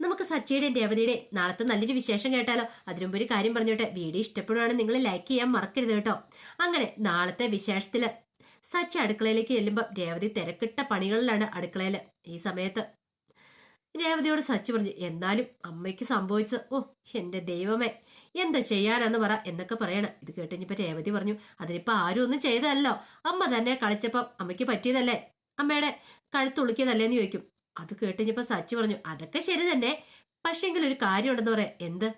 നമുക്ക് സച്ചയുടെയും രേവതിയുടെയും നാളത്തെ നല്ലൊരു വിശേഷം കേട്ടാലോ. അതിനുമുമ്പ് ഒരു കാര്യം പറഞ്ഞോട്ടെ. വീഡിയോ ഇഷ്ടപ്പെടുവാണെങ്കിൽ നിങ്ങൾ ലൈക്ക് ചെയ്യാൻ മറക്കരുത് കേട്ടോ. അങ്ങനെ നാളത്തെ വിശേഷത്തിൽ സച്ചി അടുക്കളയിലേക്ക് ചെല്ലുമ്പോൾ രേവതി തിരക്കിട്ട പണികളിലാണ് അടുക്കളയിൽ ഈ സമയത്ത് രേവതിയോട് സച്ചി പറഞ്ഞു എന്നാലും അമ്മയ്ക്ക് സംഭവിച്ച ഓ എന്റെ ദൈവമേ എന്താ ചെയ്യാനാന്ന് പറ എന്നൊക്കെ പറയണം. ഇത് കേട്ടിഞ്ഞപ്പോ രേവതി പറഞ്ഞു അതിനിപ്പോ ആരും ഒന്നും ചെയ്തതല്ലോ. അമ്മ തന്നെ കളിച്ചപ്പം അമ്മയ്ക്ക് പറ്റിയതല്ലേ? അമ്മയുടെ കഴുത്തുളുക്കിയതല്ലേന്ന് ചോദിക്കും. അത് കേട്ടിഞ്ഞപ്പോ സച്ചു പറഞ്ഞു അതൊക്കെ ശരി തന്നെ. പക്ഷെങ്കിൽ ഒരു കാര്യം ഉണ്ടെന്ന് പറയാം. എന്ത്?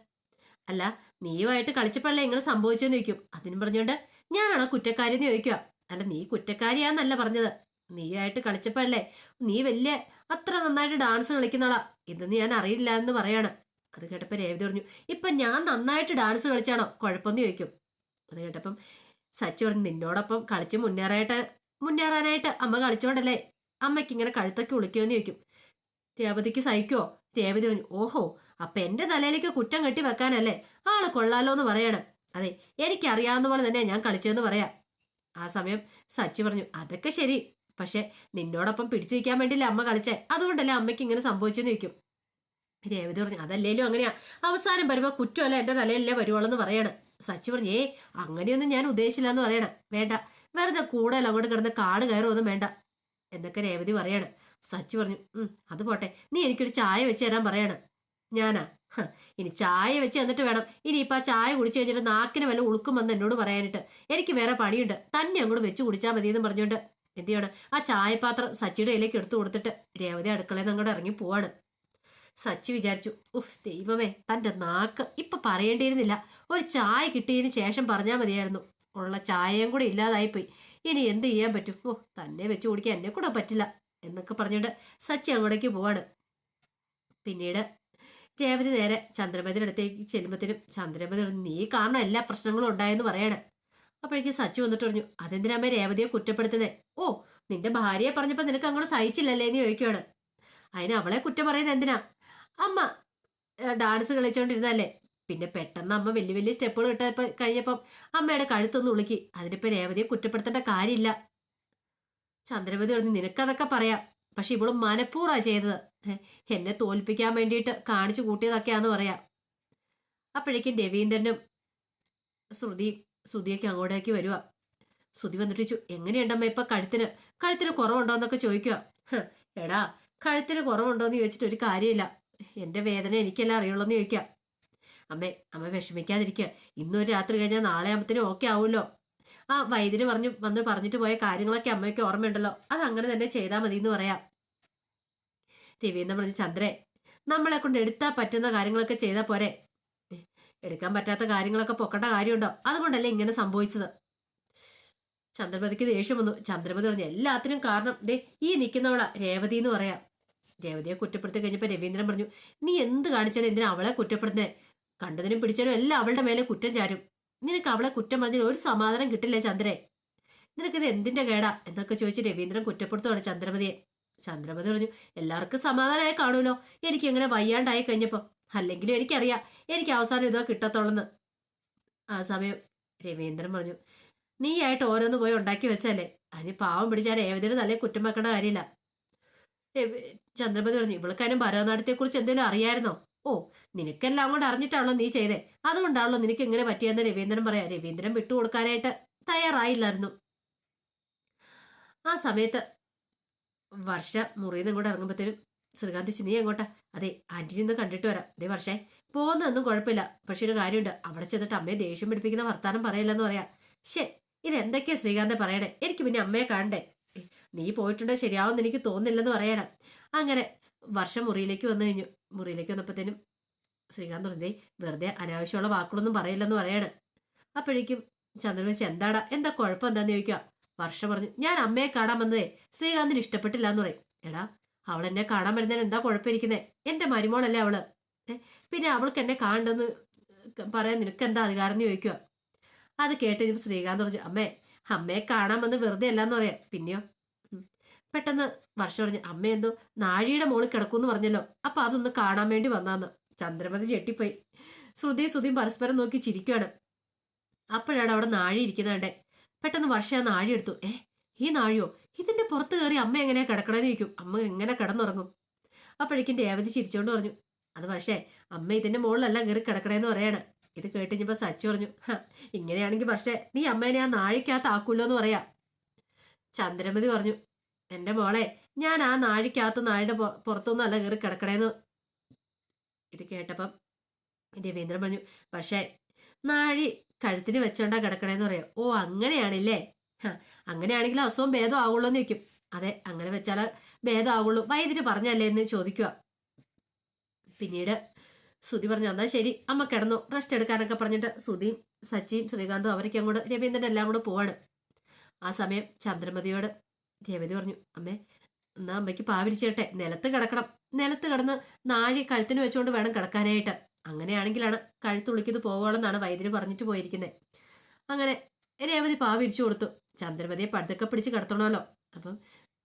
അല്ല നീയുമായിട്ട് കളിച്ചപ്പോഴല്ലേ ഇങ്ങനെ സംഭവിച്ചെന്ന് ചോദിക്കും. അതിനും പറഞ്ഞുകൊണ്ട് ഞാനാണോ കുറ്റക്കാരി എന്ന് ചോദിക്കുക? അല്ല നീ കുറ്റക്കാരിയാന്നല്ല പറഞ്ഞത്. നീയായിട്ട് കളിച്ചപ്പോഴല്ലേ നീ വലിയ അത്ര നന്നായിട്ട് ഡാൻസ് കളിക്കുന്നളാ ഇതെന്ന് ഞാൻ അറിയില്ല എന്ന് പറയാണ്. അത് കേട്ടപ്പോൾ രേവതി പറഞ്ഞു ഇപ്പൊ ഞാൻ നന്നായിട്ട് ഡാൻസ് കളിച്ചാണോ? കുഴപ്പമെന്ന് ചോദിക്കും. അത് കേട്ടപ്പം സച്ചു പറഞ്ഞു നിന്നോടൊപ്പം കളിച്ച് മുന്നേറായിട്ട് മുന്നേറാനായിട്ട് അമ്മ കളിച്ചോണ്ടല്ലേ അമ്മയ്ക്ക് ഇങ്ങനെ കഴുത്തൊക്കെ ഉളിക്കുമെന്ന് ചോദിക്കും. രേവതിക്ക് സഹിക്കോ രേവതി പറഞ്ഞു ഓഹോ അപ്പൊ എന്റെ തലയിലേക്ക് കുറ്റം കെട്ടി വെക്കാനല്ലേ ആൾ കൊള്ളാലോ എന്ന് പറയണം. അതെ എനിക്കറിയാവുന്ന പോലെ തന്നെ ഞാൻ കളിച്ചതെന്ന് പറയാം. ആ സമയം സച്ചി പറഞ്ഞു അതൊക്കെ ശരി പക്ഷെ നിന്നോടൊപ്പം പിടിച്ചു നിൽക്കാൻ വേണ്ടിയില്ല അമ്മ കളിച്ചേ? അതുകൊണ്ടല്ലേ അമ്മയ്ക്ക് ഇങ്ങനെ സംഭവിച്ചെന്ന് ചോദിക്കും. രേവതി പറഞ്ഞു അതല്ലേലും അങ്ങനെയാ. അവസാനം വരുമ്പോൾ കുറ്റമല്ല എന്റെ തലയിലല്ലേ വരുവോളെന്ന് പറയണം. സച്ചി പറഞ്ഞു ഏ അങ്ങനെയൊന്നും ഞാൻ ഉദ്ദേശിച്ചില്ല എന്ന് പറയണം. വേണ്ട വെറുതെ കൂടുതൽ അങ്ങോട്ട് കിടന്ന് കാട് കയറുമൊന്നും വേണ്ട. എന്നൊക്കെ രേവതി പറയാണ്. സച്ചി പറഞ്ഞു അത് പോട്ടെ. നീ എനിക്കൊരു ചായ വെച്ച് തരാൻ പറയാണ്. ഞാനാ? ഇനി ചായ വെച്ച് തന്നിട്ട് വേണം. ഇനി ഇപ്പൊ ആ ചായ കുടിച്ചു കഴിഞ്ഞിട്ട് നാക്കിന് വല്ല ഉളുക്കുമെന്ന് എന്നോട് പറയാനിട്ട്. എനിക്ക് വേറെ പണിയുണ്ട്. തന്നെ അങ്ങോട്ട് വെച്ച് കുടിച്ചാൽ മതി എന്ന് പറഞ്ഞുകൊണ്ട് എന്ത് ചെയ്യണം? ആ ചായപാത്രം സച്ചിയുടെ കയ്യിലേക്ക് എടുത്തു കൊടുത്തിട്ട് രേവതി അടുക്കളയിൽ നിന്ന് അങ്ങോട്ട് ഇറങ്ങി പോവാണ്. സച്ചി വിചാരിച്ചു ഉഫ് ദൈവമേ തന്റെ നാക്ക് ഇപ്പൊ പറയേണ്ടിയിരുന്നില്ല. ഒരു ചായ കിട്ടിയതിന് ശേഷം പറഞ്ഞാൽ മതിയായിരുന്നു. ഉള്ള ചായയും കൂടെ ഇല്ലാതായിപ്പോയി. ഇനി എന്ത് ചെയ്യാൻ പറ്റും? ഓ തന്നെ വെച്ച് കുടിക്കാൻ എന്നെ കൂടെ പറ്റില്ല. എന്നൊക്കെ പറഞ്ഞുകൊണ്ട് സച്ചി അങ്ങോട്ടേക്ക് പോവാണ്. പിന്നീട് രേവതി നേരെ ചന്ദ്രമതിയുടെ അടുത്തേക്ക് ചെല്ലുമ്പത്തിനും ചന്ദ്രമതി പറഞ്ഞു നീ കാരണം എല്ലാ പ്രശ്നങ്ങളും ഉണ്ടായെന്ന് പറയാണ്. അപ്പോഴേക്കും സച്ചി വന്നിട്ട് പറഞ്ഞു അതെന്തിനാമേ രേവതിയെ കുറ്റപ്പെടുത്തുന്നേ? ഓ നിന്റെ ഭാര്യയെ പറഞ്ഞപ്പോൾ നിനക്ക് അങ്ങോട്ട് സഹിച്ചില്ലല്ലേ എന്ന് ചോദിക്കുകയാണ് അതിന് അവളെ കുറ്റം പറയുന്നത് എന്തിനാ? അമ്മ ഡാൻസ് കളിച്ചുകൊണ്ടിരുന്നല്ലേ പിന്നെ പെട്ടെന്ന് അമ്മ വലിയ വലിയ സ്റ്റെപ്പുകൾ ഇട്ടപ്പോൾ കഴിഞ്ഞപ്പം അമ്മയുടെ കഴുത്തൊന്ന് ഉളുക്കി. അതിനിപ്പോൾ രേവതിയെ കുറ്റപ്പെടുത്തേണ്ട കാര്യമില്ല. ചന്ദ്രമതി പറഞ്ഞു നിനക്കതൊക്കെ പറയാം. പക്ഷെ ഇവൾ മനഃപൂർവ ചെയ്തത്. എന്നെ തോൽപ്പിക്കാൻ വേണ്ടിയിട്ട് കാണിച്ചു കൂട്ടിയതൊക്കെയാന്ന് പറയാം. അപ്പോഴേക്കും രവീന്ദ്രനും ശ്രുതി ശ്രുതിയൊക്കെ അങ്ങോട്ടേക്ക് വരുക ശ്രുതി വന്നിട്ട് ചോദിച്ചു എങ്ങനെയുണ്ടമ്മ ഇപ്പൊ കഴുത്തിന്? കഴുത്തിന് കുറവുണ്ടോ എന്നൊക്കെ ചോദിക്കുക എടാ കഴുത്തിന് കുറവുണ്ടോ എന്ന് ചോദിച്ചിട്ട് ഒരു കാര്യമില്ല. എന്റെ വേദന എനിക്കല്ല അറിയുള്ളൂ എന്ന് ചോദിക്കാം അമ്മേ അമ്മ വിഷമിക്കാതിരിക്കുക ഇന്നൊരു രാത്രി കഴിഞ്ഞാൽ നാളെ ആകുമ്പത്തേനും ഓക്കെ ആവുമല്ലോ. ആ വൈദ്യര് പറഞ്ഞു വന്ന് പറഞ്ഞിട്ട് പോയ കാര്യങ്ങളൊക്കെ അമ്മയ്ക്ക് ഓർമ്മയുണ്ടല്ലോ. അത് അങ്ങനെ തന്നെ ചെയ്താൽ മതി എന്ന് പറയാം. രവീന്ദ്രൻ പറഞ്ഞു ചന്ദ്രേ നമ്മളെ കൊണ്ട് എടുത്താൽ പറ്റുന്ന കാര്യങ്ങളൊക്കെ ചെയ്താൽ പോരെ. എടുക്കാൻ പറ്റാത്ത കാര്യങ്ങളൊക്കെ പൊക്കേണ്ട കാര്യമുണ്ടോ? അതുകൊണ്ടല്ലേ ഇങ്ങനെ സംഭവിച്ചത്. ചന്ദ്രമതിക്ക് ദേഷ്യം വന്നു. ചന്ദ്രമതി പറഞ്ഞു എല്ലാത്തിനും കാരണം ദേ ഈ നിൽക്കുന്നവളാ രേവതി എന്ന് പറയാം. രേവതിയെ കുറ്റപ്പെടുത്തി കഴിഞ്ഞപ്പോൾ രവീന്ദ്രൻ പറഞ്ഞു നീ എന്ത് കാണിച്ചാലും എന്തിനാ അവളെ കുറ്റപ്പെടുത്തേ കണ്ടതിനും പിടിച്ചാലും എല്ലാം അവളുടെ മേലെ കുറ്റം ചാരും. നിനക്ക് അവളെ കുറ്റം പറഞ്ഞതിന് ഒരു സമാധാനം കിട്ടില്ലേ ചന്ദ്രേ. നിനക്കിത് എന്തിന്റെ കേടാ? എന്നൊക്കെ ചോദിച്ച് രവീന്ദ്രൻ കുറ്റപ്പെടുത്തുവാണ് ചന്ദ്രമതിയെ. ചന്ദ്രമതി പറഞ്ഞു എല്ലാവർക്കും സമാധാനമായി കാണുമല്ലോ. എനിക്ക് എങ്ങനെ വയ്യാണ്ടായി കഴിഞ്ഞപ്പോൾ അല്ലെങ്കിലും എനിക്കറിയാം എനിക്ക് അവസാനം ഇതോ കിട്ടത്തുള്ളെന്ന്. ആ സമയം രവീന്ദ്രൻ പറഞ്ഞു നീ ആയിട്ട് ഓരോന്ന് പോയി ഉണ്ടാക്കി വെച്ചല്ലേ അതിന് പാവം പിടിച്ചാൽ രേവതിയുടെ നല്ല കുറ്റം വെക്കേണ്ട കാര്യമില്ല. ചന്ദ്രമതി പറഞ്ഞു ഇവൾക്കാരും ഭരതനാട്യത്തെക്കുറിച്ച് എന്തെങ്കിലും അറിയായിരുന്നോ? നിനക്കെല്ലാം കൊണ്ട് അറിഞ്ഞിട്ടാണല്ലോ നീ ചെയ്തേ. അതുകൊണ്ടാണല്ലോ നിനക്ക് എങ്ങനെ പറ്റിയെന്ന് രവീന്ദ്രൻ പറയാ. രവീന്ദ്രൻ വിട്ടുകൊടുക്കാനായിട്ട് തയ്യാറായില്ലായിരുന്നു. ആ സമയത്ത് വർഷ മുറിയിൽ നിന്ന് ഇങ്ങോട്ട് ഇറങ്ങുമ്പോഴത്തേനും ശ്രീകാന്ത് നീ എങ്ങോട്ടാ? അതെ ആന്റിനി ഒന്ന് കണ്ടിട്ട് വരാം. ദേ വർഷേ പോകുന്നതൊന്നും കുഴപ്പമില്ല. പക്ഷെ ഒരു കാര്യമുണ്ട്. അവിടെ ചെന്നിട്ട് അമ്മയെ ദേഷ്യം പിടിപ്പിക്കുന്ന വർത്താനം പറയില്ലെന്ന് പറയാ. ശേ ഇതെന്തൊക്കെയാ ശ്രീകാന്തെ പറയണേ? എനിക്ക് പിന്നെ അമ്മയെ കാണണ്ടേ? നീ പോയിട്ടുണ്ടോ ശരിയാവുമെന്ന് എനിക്ക് തോന്നുന്നില്ലെന്ന് പറയണം. അങ്ങനെ വർഷം മുറിയിലേക്ക് വന്നു കഴിഞ്ഞു. മുറിയിലേക്ക് വന്നപ്പോഴത്തേനും ശ്രീകാന്ത് പറഞ്ഞേ വെറുതെ അനാവശ്യമുള്ള വാക്കുകളൊന്നും പറയില്ലെന്ന് പറയാണ്. അപ്പോഴേക്കും ചന്ദ്രൻ എന്താടാ? എന്താ കുഴപ്പം? എന്താന്ന് ചോദിക്കുക? വർഷ പറഞ്ഞു ഞാൻ അമ്മയെ കാണാൻ വന്നതേ ശ്രീകാന്തിന് ഇഷ്ടപ്പെട്ടില്ല എന്ന് പറയും. എടാ അവൾ എന്നെ കാണാൻ വരുന്നതിന് എന്താ കുഴപ്പമിരിക്കുന്നേ? എന്റെ മരുമോളല്ലേ അവൾ? പിന്നെ അവൾക്ക് എന്നെ കാണണ്ടെന്ന് പറയാൻ നിനക്ക് എന്താ അധികാരം എന്ന് ചോദിക്കുക? അത് കേട്ട് ശ്രീകാന്ത് പറഞ്ഞു അമ്മേ അമ്മയെ കാണാൻ വന്ന് വെറുതെ അല്ലാന്ന് പറയാം. പിന്നെയോ? പെട്ടെന്ന് വർഷം പറഞ്ഞു അമ്മ എന്തോ നാഴിയുടെ മോളിൽ കിടക്കുമെന്ന് പറഞ്ഞല്ലോ. അപ്പൊ അതൊന്ന് കാണാൻ വേണ്ടി വന്നാന്ന് ചന്ദ്രമതി ചെട്ടിപ്പോയി ശ്രുതിയും ശ്രുതിയും പരസ്പരം നോക്കി ചിരിക്കുകയാണ്. അപ്പോഴാണ് അവിടെ നാഴി ഇരിക്കുന്നതേ പെട്ടെന്ന് വർഷ ആ നാഴി എടുത്തു. ഏ ഈ നാഴിയോ? ഇതിന്റെ പുറത്ത് കയറി അമ്മ എങ്ങനെ കിടക്കണേന്ന് ചോദിക്കും. അമ്മ എങ്ങനെ കിടന്നുറങ്ങും? അപ്പോഴേക്കും രേവതി ചിരിച്ചോണ്ട് പറഞ്ഞു. അത് പക്ഷേ അമ്മ ഇതിന്റെ മുകളിലല്ല കയറി കിടക്കണേന്ന് പറയാണ്. ഇത് കേട്ടിഞ്ഞപ്പോ സച്ചു പറഞ്ഞു. ഇങ്ങനെയാണെങ്കിൽ പക്ഷേ നീ അമ്മേനെ ആ നാഴിക്കകത്ത് ആക്കൂല്ലോ എന്ന് പറയാ. ചന്ദ്രമതി പറഞ്ഞു. എന്റെ മോളെ ഞാൻ ആ നാഴിക്കകത്ത് നാഴിയുടെ പുറത്തൊന്നും അല്ല കയറി കിടക്കണേന്ന് ഇത് കേട്ടപ്പം രവീന്ദ്രൻ പറഞ്ഞു പക്ഷേ നാഴി കഴുത്തിന് വെച്ചോണ്ടാ കിടക്കണേന്ന് പറയാം. ഓ അങ്ങനെയാണില്ലേ? അങ്ങനെയാണെങ്കിൽ അസുഖം ഭേദം ആവുള്ളൂ എന്ന് ചോദിക്കും അതെ അങ്ങനെ വെച്ചാൽ ഭേദം ആവുള്ളൂ വൈദ്യുതി പറഞ്ഞല്ലേ എന്ന് ചോദിക്കുക. പിന്നീട് ശ്രുതി പറഞ്ഞു എന്നാ ശരി അമ്മ കിടന്നു. റെസ്റ്റ് എടുക്കാനൊക്കെ പറഞ്ഞിട്ട് ശ്രുതിയും സച്ചിയും ശ്രീകാന്തും അവരൊക്കെ അങ്ങോട്ട് രവീന്ദ്രൻ എല്ലാം കൂടെ പോവാണ്. ആ സമയം ചന്ദ്രമതിയോട് രേവതി പറഞ്ഞു അമ്മേ എന്നാ അമ്മയ്ക്ക് പാവിരിച്ചേട്ടെ നിലത്ത് കിടക്കണം. നിലത്ത് കിടന്ന് നാഴി കഴുത്തിന് വെച്ചുകൊണ്ട് വേണം കിടക്കാനായിട്ട്. അങ്ങനെയാണെങ്കിലാണ് കഴുത്തുള്ളിക്കുന്നത് പോകുകയെന്നാണ് വൈദ്യുതി പറഞ്ഞിട്ട് പോയിരിക്കുന്നത് അങ്ങനെ രേവതി പാവിരിച്ചു കൊടുത്തു. ചന്ദ്രമതിയെ പടുത്തൊക്കെ പിടിച്ച് കിടത്തണമല്ലോ. അപ്പം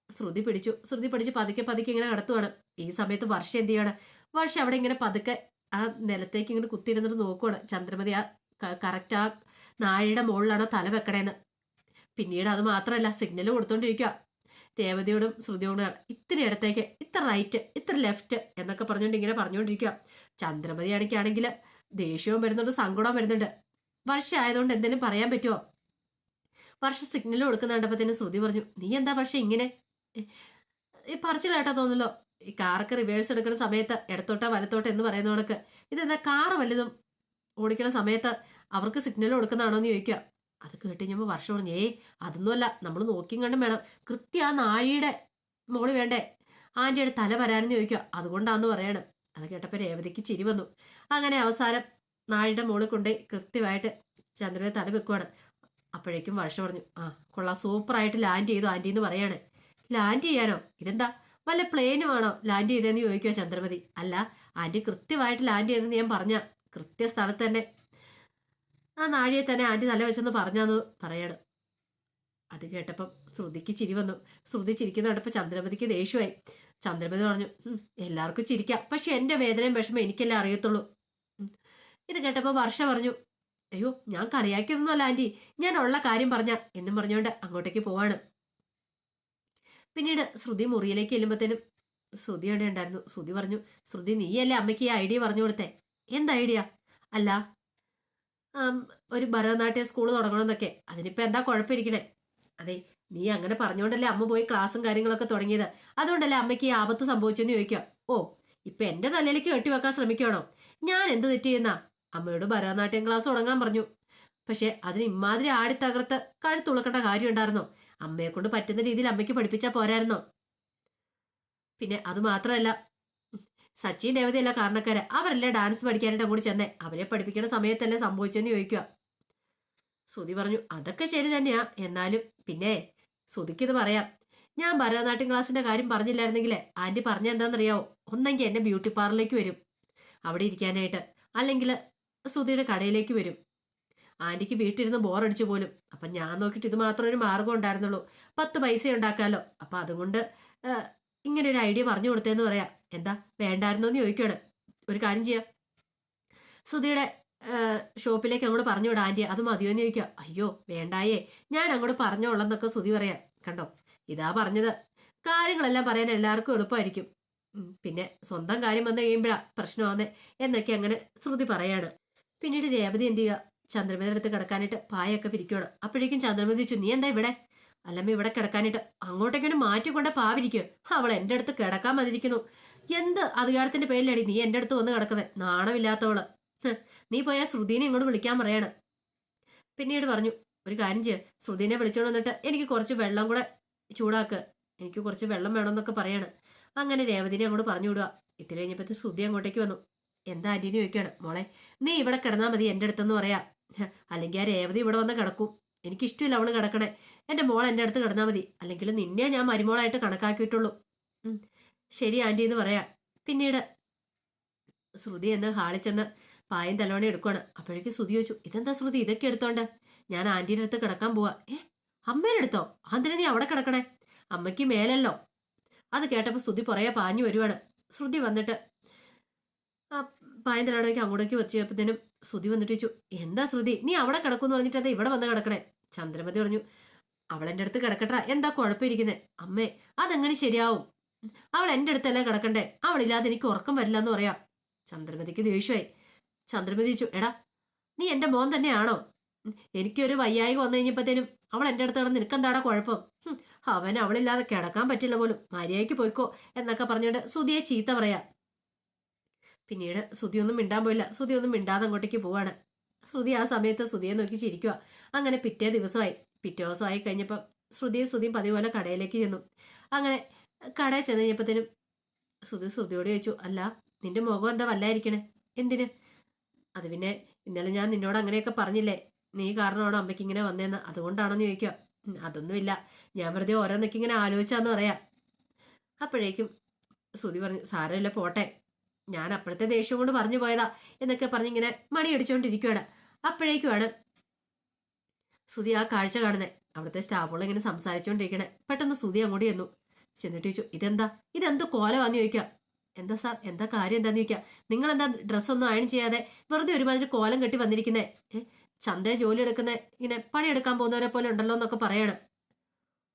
ശ്രുതി പിടിച്ചു. ശ്രുതി പിടിച്ച് പതുക്കെ പതുക്കെ ഇങ്ങനെ കിടത്തുവാണ്. ഈ സമയത്ത് വർഷം എന്ത് ചെയ്യാണ്? വർഷം അവിടെ ഇങ്ങനെ പതുക്കെ ആ നിലത്തേക്ക് ഇങ്ങനെ കുത്തിയിരുന്നിട്ട് നോക്കുവാണ്. ചന്ദ്രമതി ആ കറക്റ്റ് ആ നാഴിയുടെ മുകളിലാണോ തല വെക്കണേന്ന്. പിന്നീട് അത് മാത്രമല്ല സിഗ്നൽ കൊടുത്തോണ്ടിരിക്കുക രേവതിയോടും ശ്രുതിയോടും ഇത്തിരി ഇടത്തേക്ക് ഇത്ര റൈറ്റ് ഇത്ര ലെഫ്റ്റ് എന്നൊക്കെ പറഞ്ഞുകൊണ്ട് ഇങ്ങനെ പറഞ്ഞുകൊണ്ടിരിക്കുക. ചന്ദ്രമതി ആണെങ്കിൽ ദേഷ്യവും വരുന്നുണ്ട് സങ്കടവും വരുന്നുണ്ട്. വർഷ ആയതുകൊണ്ട് എന്തെങ്കിലും പറയാൻ പറ്റുമോ? വർഷ സിഗ്നൽ കൊടുക്കുന്ന കണ്ടപ്പത്തേനും ശ്രുതി പറഞ്ഞു നീ എന്താ പക്ഷെ ഇങ്ങനെ? ഈ പറച്ചിൽ കേട്ടാ തോന്നല്ലോ ഈ കാറൊക്കെ റിവേഴ്സ് എടുക്കുന്ന സമയത്ത് ഇടത്തോട്ടോ വലത്തോട്ടോ എന്ന് പറയുന്ന കണക്ക്. ഇതെന്താ കാറ് വലുതും ഓടിക്കുന്ന സമയത്ത് അവർക്ക് സിഗ്നൽ കൊടുക്കുന്നതാണോ എന്ന് ചോദിക്കുക. അത് കേട്ട് കഴിഞ്ഞപ്പോൾ വർഷം പറഞ്ഞു ഏയ് അതൊന്നുമല്ല. നമ്മൾ നോക്കിയും കണ്ടും വേണം. കൃത്യ ആ നാഴിയുടെ മോൾ വേണ്ടേ? ആന്റിയുടെ തല വരാനെന്ന് ചോദിക്കുക. അതുകൊണ്ടാന്ന് പറയണം. അത് കേട്ടപ്പോൾ രേവതിക്ക് ചിരി വന്നു. അങ്ങനെ അവസാനം നാഴിയുടെ മോൾ കൊണ്ട് കൃത്യമായിട്ട് ചന്ദ്രനെ തല വെക്കുവാണ്. അപ്പോഴേക്കും വർഷം പറഞ്ഞു ആ കൊള്ളാം. സൂപ്പറായിട്ട് ലാൻഡ് ചെയ്തു ആന്റി എന്ന് പറയാണ്. ലാൻഡ് ചെയ്യാനോ? ഇതെന്താ? വല്ല പ്ലെയിനുമാണോ ലാൻഡ് ചെയ്തതെന്ന് ചോദിക്കുക ചന്ദ്രമതി. അല്ല ആന്റി കൃത്യമായിട്ട് ലാൻഡ് ചെയ്തെന്ന് ഞാൻ പറഞ്ഞ. കൃത്യ സ്ഥലത്ത് തന്നെ ആ നാഴിയെ തന്നെ ആന്റി നല്ല വെച്ചെന്ന് പറഞ്ഞാന്ന് പറയാണ്. അത് കേട്ടപ്പം ശ്രുതിക്ക് ചിരി വന്നു. ശ്രുതി ചിരിക്കുന്ന കണ്ടപ്പോൾ ചന്ദ്രമതിക്ക് ദേഷ്യമായി. ചന്ദ്രമതി പറഞ്ഞു എല്ലാവർക്കും ചിരിക്കാം. പക്ഷെ എന്റെ വേദനയും വിഷമം എനിക്കല്ലേ അറിയത്തുള്ളൂ. ഇത് കേട്ടപ്പോൾ വർഷ പറഞ്ഞു അയ്യോ ഞാൻ കളിയാക്കിയതൊന്നുമല്ല ആന്റി ഞാൻ ഉള്ള കാര്യം പറഞ്ഞ എന്നും പറഞ്ഞുകൊണ്ട് അങ്ങോട്ടേക്ക് പോവാണ്. പിന്നീട് ശ്രുതി മുറിയിലേക്ക് ചെല്ലുമ്പോഴത്തേനും ശ്രുതി അവിടെ ഉണ്ടായിരുന്നു. ശ്രുതി പറഞ്ഞു ശ്രുതി നീയല്ലേ അമ്മയ്ക്ക് ഈ ഐഡിയ പറഞ്ഞു കൊടുത്തേ? എന്ത് ഐഡിയ? അല്ല ഒരു ഭരതനാട്യ സ്കൂൾ തുടങ്ങണമെന്നൊക്കെ. അതിനിപ്പോൾ എന്താ കുഴപ്പമിരിക്കണേ? അതെ നീ അങ്ങനെ പറഞ്ഞുകൊണ്ടല്ലേ അമ്മ പോയി ക്ലാസ്സും കാര്യങ്ങളൊക്കെ തുടങ്ങിയത്. അതുകൊണ്ടല്ലേ അമ്മയ്ക്ക് ഈ ആപത്ത് സംഭവിച്ചെന്ന് ചോദിക്കുക. ഓ ഇപ്പൊ എന്റെ തലയിലേക്ക് കെട്ടിവെക്കാൻ ശ്രമിക്കുകയാണോ ഞാൻ എന്ത് തെറ്റ് ചെയ്യുന്ന? അമ്മയോട് ഭരതനാട്യം ക്ലാസ് തുടങ്ങാൻ പറഞ്ഞു. പക്ഷെ അതിന് ഇമാതിരി ആടി തകർത്ത് കഴുത്തുളക്കേണ്ട കാര്യം ഉണ്ടായിരുന്നോ. അമ്മയെ കൊണ്ട് പറ്റുന്ന രീതിയിൽ അമ്മയ്ക്ക് പഠിപ്പിച്ചാൽ പോരായിരുന്നോ? പിന്നെ അത് മാത്രമല്ല സച്ചിൻ ദേവതയല്ല കാരണക്കാര്. അവരല്ലേ ഡാൻസ് പഠിക്കാനായിട്ട് അങ്ങോട്ട് ചെന്നേ. അവരെ പഠിപ്പിക്കുന്ന സമയത്തല്ലേ സംഭവിച്ചെന്ന് ചോദിക്കുക. ശ്രുതി പറഞ്ഞു അതൊക്കെ ശരി തന്നെയാ. എന്നാലും പിന്നെ ശ്രുതിക്കിത് പറയാം. ഞാൻ ഭരതനാട്യം ക്ലാസ്സിന്റെ കാര്യം പറഞ്ഞില്ലായിരുന്നെങ്കിൽ ആന്റി പറഞ്ഞ എന്താണെന്നറിയാവോ ഒന്നെങ്കിൽ എന്നെ ബ്യൂട്ടി പാർലറിലേക്ക് വരും. അവിടെ ഇരിക്കാനായിട്ട്. അല്ലെങ്കിൽ ശ്രുതിയുടെ കടയിലേക്ക് വരും. ആന്റിക്ക് വീട്ടിലിരുന്ന് ബോറടിച്ചു പോലും. അപ്പം ഞാൻ നോക്കിയിട്ട് ഇത് മാത്രം ഒരു മാർഗം ഉണ്ടായിരുന്നുള്ളൂ. പത്ത് പൈസ ഉണ്ടാക്കാമല്ലോ അപ്പം അതുകൊണ്ട് ഇങ്ങനെ ഒരു ഐഡിയ പറഞ്ഞു കൊടുത്തേന്ന് പറയാം. എന്താ വേണ്ടായിരുന്നോ എന്ന് ചോദിക്കുകയാണ്. ഒരു കാര്യം ചെയ്യാം. സുധിയുടെ ഷോപ്പിലേക്ക് അങ്ങോട്ട് പറഞ്ഞു വിടാം ആന്റി അത് മതിയോ എന്ന് ചോദിക്കുക. അയ്യോ വേണ്ടായേ. ഞാൻ അങ്ങോട്ട് പറഞ്ഞോളന്നൊക്കെ സുധി പറയാം. കണ്ടോ? ഇതാ പറഞ്ഞത്. കാര്യങ്ങളെല്ലാം പറയാൻ എല്ലാവർക്കും എളുപ്പമായിരിക്കും. പിന്നെ സ്വന്തം കാര്യം വന്നു കഴിയുമ്പോഴാ പ്രശ്നമാന്നേ എന്നൊക്കെ അങ്ങനെ ശ്രുതി പറയാണ്. പിന്നീട് രേവതി എന്ത് ചെയ്യുക? ചന്ദ്രമതിയുടെ അടുത്ത് കിടക്കാനായിട്ട് പായൊക്കെ പിരിക്കുകയാണ് അപ്പോഴേക്കും ചന്ദ്രമതി ചോദിച്ചു നീ എന്താ ഇവിടെ? അല്ലമ്മ ഇവിടെ കിടക്കാനായിട്ട് അങ്ങോട്ടെങ്ങനെ മാറ്റിക്കൊണ്ട പാവിരിക്കും. അവൾ എന്റെ അടുത്ത് കിടക്കാൻ മതിരിക്കുന്നു എന്ത് അധികാരത്തിന്റെ പേരിലടി നീ എന്റെ അടുത്ത് വന്ന് കിടക്കുന്നത് നാണമില്ലാത്തവൾ. നീ പോയാ ശ്രുതിനെ ഇങ്ങോട്ട് വിളിക്കാൻ പറയാണ്. പിന്നീട് പറഞ്ഞു ഒരു കാര്യം ചെയ്യ. ശ്രുതിനെ വിളിച്ചോണ്ട് വന്നിട്ട് എനിക്ക് കുറച്ച് വെള്ളം കൂടെ ചൂടാക്ക്. എനിക്ക് കുറച്ച് വെള്ളം വേണമെന്നൊക്കെ പറയാണ്. അങ്ങനെ രേവതിനെ അങ്ങോട്ട് പറഞ്ഞു വിടുക. ഇത്തിരി കഴിഞ്ഞപ്പോഴത്തെ ശ്രുതി അങ്ങോട്ടേക്ക് വന്നു. എന്താ ആന്റീന്ന് ചോദിക്കുകയാണ്. മോളെ നീ ഇവിടെ കിടന്നാൽ മതി എന്റെ അടുത്തെന്ന് പറയാം. അല്ലെങ്കിൽ ആ രേവതി ഇവിടെ വന്ന് കിടക്കും. എനിക്കിഷ്ടമില്ല അവൾ കിടക്കണേ. എന്റെ മോൾ എന്റെ അടുത്ത് കിടന്നാൽ മതി. അല്ലെങ്കിൽ നിന്നെ ഞാൻ മരുമോളായിട്ട് കണക്കാക്കിയിട്ടുള്ളൂ. ശരി ആന്റി എന്ന് പറയാം. പിന്നീട് ശ്രുതി എന്ന് ഹാളിൽ ചെന്ന് പായം തലോണി എടുക്കുവാണ്. അപ്പോഴേക്കും ശ്രുതി ചോദിച്ചു ഇതെന്താ ശ്രുതി ഇതൊക്കെ എടുത്തോണ്ട്? ഞാൻ ആന്റീന്റെ അടുത്ത് കിടക്കാൻ പോവാ. ഏ അമ്മേനെ അടുത്തോ? അതിനെ നീ അവിടെ കിടക്കണേ? അമ്മയ്ക്ക് മേലല്ലോ. അത് കേട്ടപ്പോൾ ശ്രുതി പുറകെ പാഞ്ഞു വരുവാണ്. ശ്രുതി വന്നിട്ട് പായം തലോണയ്ക്ക് അങ്ങോട്ടേക്ക് വെച്ചപ്പോഴത്തേനും ശ്രുതി വന്നിട്ട് ചോദിച്ചു എന്താ ശ്രുതി? നീ അവിടെ കിടക്കുമെന്ന് പറഞ്ഞിട്ട് അതെ ഇവിടെ വന്ന് കിടക്കണേ? ചന്ദ്രമതി പറഞ്ഞു അവൾ എന്റെ അടുത്ത് കിടക്കട്ട. എന്താ കുഴപ്പമിരിക്കുന്നത് അമ്മേ അതെങ്ങനെ ശരിയാവും? അവൾ എന്റെ അടുത്തല്ലേ കിടക്കണ്ടേ? അവളില്ലാതെ എനിക്ക് ഉറക്കം വരില്ല എന്ന് പറയാം. ചന്ദ്രമതിക്ക് ദേഷ്യമായി. ചന്ദ്രമതി ചോദിച്ചു എടാ നീ എന്റെ മോൻ തന്നെയാണോ? എനിക്കൊരു വയ്യായി വന്നു കഴിഞ്ഞപ്പോഴത്തേനും അവൾ എന്റെ അടുത്ത് കിടന്ന് നിനക്കെന്താടാ കുഴപ്പം? അവൻ അവളില്ലാതെ കിടക്കാൻ പറ്റില്ല പോലും. മര്യാദയ്ക്ക് പോയിക്കോ എന്നൊക്കെ പറഞ്ഞുകൊണ്ട് സുധിയെ ചീത്ത പറയാ. പിന്നീട് സുതി ഒന്നും മിണ്ടാൻ പോയില്ല. സുതി ഒന്നും മിണ്ടാതെ അങ്ങോട്ടേക്ക് പോവാണ്. ശ്രുതി ആ സമയത്ത് ശ്രുതിയെ നോക്കി ചിരിക്കുക അങ്ങനെ പിറ്റേ ദിവസമായി. പിറ്റേ ദിവസമായി കഴിഞ്ഞപ്പോൾ ശ്രുതിയും ശ്രുതിയും പതിവ് പോലെ കടയിലേക്ക് ചെന്നു. അങ്ങനെ കടയിൽ ചെന്ന് കഴിഞ്ഞപ്പോഴത്തേനും ശ്രുതി ശ്രുതിയോട് ചോദിച്ചു അല്ല നിന്റെ മുഖം എന്താ വല്ലായിരിക്കണേ? എന്തിന്? അത് പിന്നെ ഇന്നലെ ഞാൻ നിന്നോട് അങ്ങനെയൊക്കെ പറഞ്ഞില്ലേ? നീ കാരണമാണോ അമ്മയ്ക്ക് ഇങ്ങനെ വന്നതെന്ന് അതുകൊണ്ടാണോന്ന് ചോദിക്കുക "ഉം, അതൊന്നുമില്ല. ഞാൻ വെറുതെ ഓരോന്നൊക്കെ ഇങ്ങനെ ആലോചിച്ചാന്ന് പറയാം. അപ്പോഴേക്കും ശ്രുതി പറഞ്ഞു സാരമില്ല പോട്ടെ. ഞാൻ അപ്പോഴത്തെ ദേഷ്യം കൊണ്ട് പറഞ്ഞു പോയതാ എന്നൊക്കെ പറഞ്ഞിങ്ങനെ മണി അടിച്ചുകൊണ്ടിരിക്കുകയാണ് അപ്പോഴേക്കുമാണ് സുതി ആ കാഴ്ച കാണുന്നത് അവിടുത്തെ സ്റ്റാഫുകൾ ഇങ്ങനെ സംസാരിച്ചുകൊണ്ടിരിക്കണേ പെട്ടെന്ന് സുതി അങ്ങോട്ട് ചെന്നു. ചെന്നിട്ട് ചോദിച്ചു ഇതെന്താ? ഇതെന്ത് കോലമാന്ന് ചോദിക്കുക എന്താ സാർ? എന്താ കാര്യം? എന്താന്ന് ചോദിക്കുക നിങ്ങൾ എന്താ ഡ്രസ്സൊന്നും അയൺ ചെയ്യാതെ വെറുതെ ഒരുമാതിരി കോലം കെട്ടി വന്നിരിക്കുന്നേ? ചന്തയെ ജോലി എടുക്കുന്ന? ഇങ്ങനെ പണിയെടുക്കാൻ പോകുന്നവരെ പോലെ ഉണ്ടല്ലോ എന്നൊക്കെ പറയാണ്.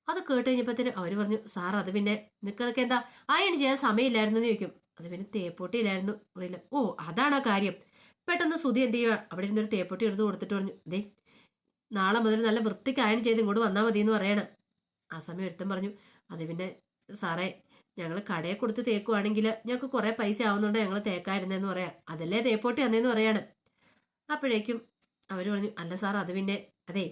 അത് കേട്ട് കഴിഞ്ഞപ്പത്തിന് അവർ പറഞ്ഞു സാർ അത് പിന്നെ നിനക്കതൊക്കെ എന്താ? അയൺ ചെയ്യാൻ സമയമില്ലായിരുന്നു എന്ന് ചോദിക്കും. അത് പിന്നെ തേപ്പൊട്ടിയില്ലായിരുന്നു അറിയില്ല. ഓ അതാണ് ആ കാര്യം. പെട്ടെന്ന് സുധി എന്ത് ചെയ്യുക അവിടെ ഇരുന്നൊരു തേപ്പൊട്ടി എടുത്ത് കൊടുത്തിട്ട് പറഞ്ഞു ദേ നാളെ മുതൽ നല്ല വൃത്തിക്ക് അയൺ ചെയ്ത് ഇങ്ങോട്ട് വന്നാൽ മതി എന്ന് പറയണം. ആ സമയം എടുത്തും പറഞ്ഞു അത് പിന്നെ സാറേ ഞങ്ങൾ കടയെ കൊടുത്ത് തേക്കുവാണെങ്കിൽ ഞങ്ങൾക്ക് കുറേ പൈസ ആവുന്നുണ്ട് ഞങ്ങൾ തേക്കായിരുന്നെന്ന് പറയാം. അതല്ലേ തേപ്പോട്ടി അന്നേന്ന് പറയാണ്. അപ്പോഴേക്കും അവർ പറഞ്ഞു അല്ല സാർ അത് പിന്നെ അതെ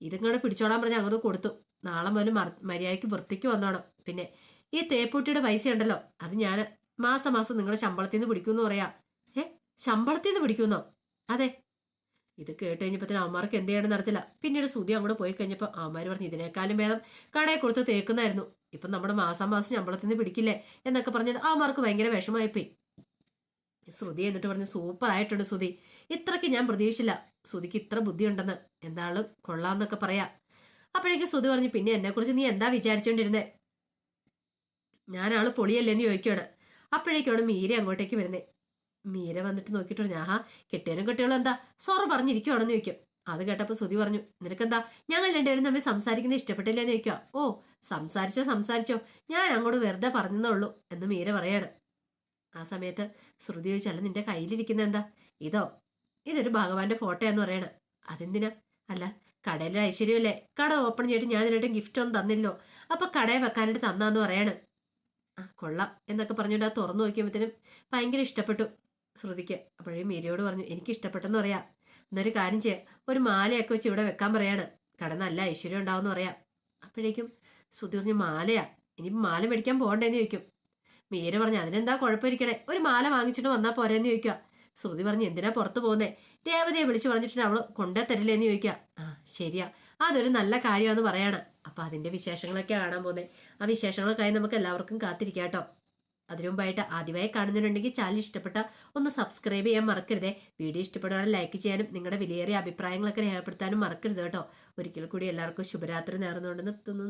ഇതിങ്ങോട്ട് പിടിച്ചോളാൻ പറഞ്ഞ് അങ്ങോട്ട് കൊടുത്തു. നാളെ മുതൽ മര്യാദയ്ക്ക് വൃത്തിക്ക് വന്നോണം. പിന്നെ ഈ തേപ്പൂട്ടിയുടെ പൈസ ഉണ്ടല്ലോ അത് ഞാൻ മാസം മാസം നിങ്ങളുടെ ശമ്പളത്തിൽ നിന്ന് പിടിക്കുമെന്ന് പറയാ. ഏ? ശമ്പളത്തിൽ നിന്ന് പിടിക്കുന്നോ അതെ. ഇത് കേട്ട് കഴിഞ്ഞപ്പോൾ അവന്മാർക്ക് എന്ത് ചെയ്യണം നടത്തില്ല പിന്നീട് സുതി അങ്ങോട്ട് പോയി കഴിഞ്ഞപ്പോൾ അവന്മാർ പറഞ്ഞു ഇതിനേക്കാളും ഭേദം കടയെ കൊടുത്ത് തേക്കുന്നായിരുന്നു. ഇപ്പം നമ്മുടെ മാസം മാസം ശമ്പളത്തിൽ നിന്ന് പിടിക്കില്ലേ? എന്നൊക്കെ പറഞ്ഞിട്ട് അവന്മാർക്ക് ഭയങ്കര വിഷമമായിപ്പോയി. ശ്രുതി എന്നിട്ട് പറഞ്ഞു സൂപ്പർ ആയിട്ടുണ്ട് ശ്രുതി ഇത്രയ്ക്ക് ഞാൻ പ്രതീക്ഷിച്ചില്ല. ശ്രുതിക്ക് ഇത്ര ബുദ്ധിയുണ്ടെന്ന്. എന്താളും കൊള്ളാന്നൊക്കെ പറയാ. അപ്പോഴേക്കും ശ്രുതി പറഞ്ഞു പിന്നെ എന്നെക്കുറിച്ച് നീ എന്താ വിചാരിച്ചോണ്ടിരുന്നേ? ഞാനാൾ പൊളിയല്ലേന്ന് ചോദിക്കുകയാണ് അപ്പോഴേക്കാണ് മീര അങ്ങോട്ടേക്ക് വരുന്നേ. മീര വന്നിട്ട് നോക്കിയിട്ട് ആഹാ കെട്ടിയാലും കെട്ടിയോളും എന്താ? സോറ പറഞ്ഞിരിക്കുവാണെന്ന് ചോദിക്കും. അത് കേട്ടപ്പോൾ സുതി പറഞ്ഞു നിനക്കെന്താ? ഞങ്ങൾ രണ്ടുപേരും തമ്മിൽ സംസാരിക്കുന്നത് ഇഷ്ടപ്പെട്ടില്ലെന്ന് ചോദിക്കുക ഓ സംസാരിച്ചോ സംസാരിച്ചോ. ഞാൻ അങ്ങോട്ട് വെറുതെ പറഞ്ഞതേ ഉള്ളൂ എന്ന് മീര പറയാണ്. ആ സമയത്ത് ശ്രുതി ചോദിച്ചു അല്ല നിന്റെ കയ്യിലിരിക്കുന്ന എന്താ? ഇതോ? ഇതൊരു ഭഗവാന്റെ ഫോട്ടോ എന്ന് പറയണ. അതെന്തിനാ? അല്ല കടയിലെ ഐശ്വര്യമല്ലേ? കട ഓപ്പൺ ചെയ്തിട്ട് ഞാൻ ഇതിനായിട്ട് ഗിഫ്റ്റ് ഒന്നും തന്നില്ലോ. അപ്പൊ കടയിൽ വെക്കാനായിട്ട് തന്നാന്ന് പറയാണ്. ആ കൊള്ളാം എന്നൊക്കെ പറഞ്ഞിട്ട് ആ തുറന്നു നോക്കിയപ്പോഴത്തേനും ഭയങ്കര ഇഷ്ടപ്പെട്ടു. ശ്രുതിക്ക് അപ്പോഴേ മീരിയോട് പറഞ്ഞു എനിക്ക് ഇഷ്ടപ്പെട്ടെന്ന് പറയാം. എന്നൊരു കാര്യം ചെയ്യാം. ഒരു മാലയൊക്കെ വെച്ച് ഇവിടെ വെക്കാൻ പറയാണ്. കട നല്ല ഐശ്വര്യം ഉണ്ടാവുമെന്ന് പറയാം. അപ്പോഴേക്കും ശ്രുതി പറഞ്ഞു മാലയാ. ഇനി മാല മേടിക്കാൻ പോകണ്ടേന്ന് ചോദിക്കും. മീര പറഞ്ഞു അതിനെന്താ കുഴപ്പമിരിക്കണേ? ഒരു മാല വാങ്ങിച്ചിട്ട് വന്നാൽ പോരെന്ന് ചോദിക്കുക. ശ്രുതി പറഞ്ഞു എന്തിനാ പുറത്ത് പോകുന്നേ? രേവതിയെ വിളിച്ചു പറഞ്ഞിട്ടുണ്ട് അവൾ കൊണ്ടേ തരില്ലേന്ന് ചോദിക്കുക. ആ ശരിയാ. അതൊരു നല്ല കാര്യമാണെന്ന് പറയാണ്. അപ്പൊ അതിന്റെ വിശേഷങ്ങളൊക്കെ കാണാൻ പോകുന്നത് ആ വിശേഷങ്ങളൊക്കെ നമുക്ക് എല്ലാവർക്കും കാത്തിരിക്കാം കേട്ടോ. അതിനു മുമ്പായിട്ട് ആദ്യമായി കാണുന്നുണ്ടെങ്കിൽ ചാനൽ ഇഷ്ടപ്പെട്ട ഒന്ന് സബ്സ്ക്രൈബ് ചെയ്യാൻ മറക്കരുതേ. വീഡിയോ ഇഷ്ടപ്പെടുവാണെങ്കിൽ ലൈക്ക് ചെയ്യാനും നിങ്ങളുടെ വിലയേറിയ അഭിപ്രായങ്ങളൊക്കെ രേഖപ്പെടുത്താനും മറക്കരുത് കേട്ടോ. ഒരിക്കൽ കൂടി എല്ലാവർക്കും ശുഭരാത്രി നേർന്നുകൊണ്ട് നിർത്തുന്നു.